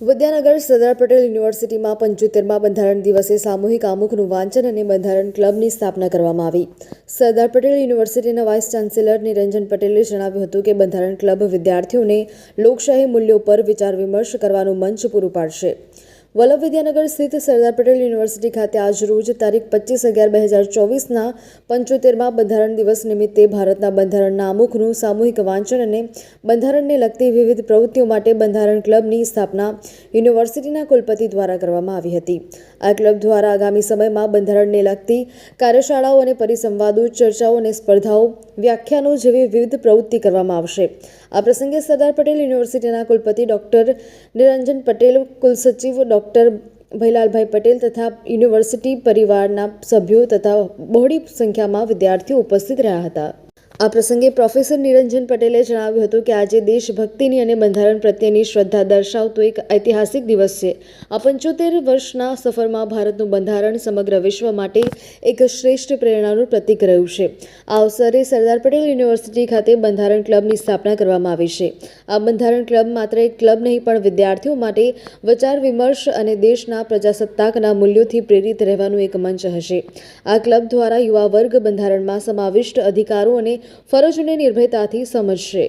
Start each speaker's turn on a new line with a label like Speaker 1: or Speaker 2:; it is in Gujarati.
Speaker 1: વિદ્યાનગર સરદાર પટેલ યુનિવર્સિટીમાં પંચોતેરમાં બંધારણ દિવસે સામૂહિક આમુખનું વાંચન અને બંધારણ ક્લબની સ્થાપના કરવામાં આવી. સરદાર પટેલ યુનિવર્સિટીના વાઇસ ચાન્સેલર નિરંજન પટેલે જણાવ્યું હતું કે બંધારણ ક્લબ વિદ્યાર્થીઓને લોકશાહી મૂલ્યો પર વિચાર વિમર્શ કરવાનું મંચ પૂરું પાડશે. વલ્લભ વિદ્યાનગર સ્થિત સરદાર પટેલ યુનિવર્સિટી ખાતે આજ રોજ તારીખ પચીસ અગિયાર બે હજાર ચોવીસના પંચોતેરમાં બંધારણ દિવસ નિમિત્તે ભારતના બંધારણના આમુખનું સામૂહિક વાંચન અને બંધારણને લગતી વિવિધ પ્રવૃત્તિઓ માટે બંધારણ ક્લબની સ્થાપના યુનિવર્સિટીના કુલપતિ દ્વારા કરવામાં આવી હતી. આ ક્લબ દ્વારા આગામી સમયમાં બંધારણને લગતી કાર્યશાળાઓ અને પરિસંવાદો, ચર્ચાઓ અને સ્પર્ધાઓ, વ્યાખ્યાનો જેવી વિવિધ પ્રવૃત્તિ કરવામાં આવશે. આ પ્રસંગે સરદાર પટેલ યુનિવર્સિટીના કુલપતિ ડૉક્ટર નિરંજન પટેલ, કુલસચિવ ડૉક્ટર ભૈલાલભાઈ પટેલ તથા યુનિવર્સિટી પરિવારના સભ્યો તથા બહોળી સંખ્યામાં વિદ્યાર્થીઓ ઉપસ્થિત રહ્યા હતા. આ પ્રસંગે પ્રોફેસર નિરંજન પટેલે જણાવ્યું હતું કે આજે દેશભક્તિની અને બંધારણ પ્રત્યેની શ્રદ્ધા દર્શાવતો એક ઐતિહાસિક દિવસ છે. આ પંચોતેર વર્ષના સફરમાં ભારતનું બંધારણ સમગ્ર વિશ્વ માટે એક શ્રેષ્ઠ પ્રેરણાનું પ્રતીક રહ્યું છે. આ અવસરે સરદાર પટેલ યુનિવર્સિટી ખાતે બંધારણ ક્લબની સ્થાપના કરવામાં આવી છે. આ બંધારણ ક્લબ માત્ર એક ક્લબ નહીં, પણ વિદ્યાર્થીઓ માટે વિચાર, વિમર્શ અને દેશના પ્રજાસત્તાકના મૂલ્યોથી પ્રેરિત રહેવાનું એક મંચ હશે. આ ક્લબ દ્વારા યુવા વર્ગ બંધારણમાં સમાવિષ્ટ અધિકારો અને ફરજોને નિર્ભયતાથી સમજશે.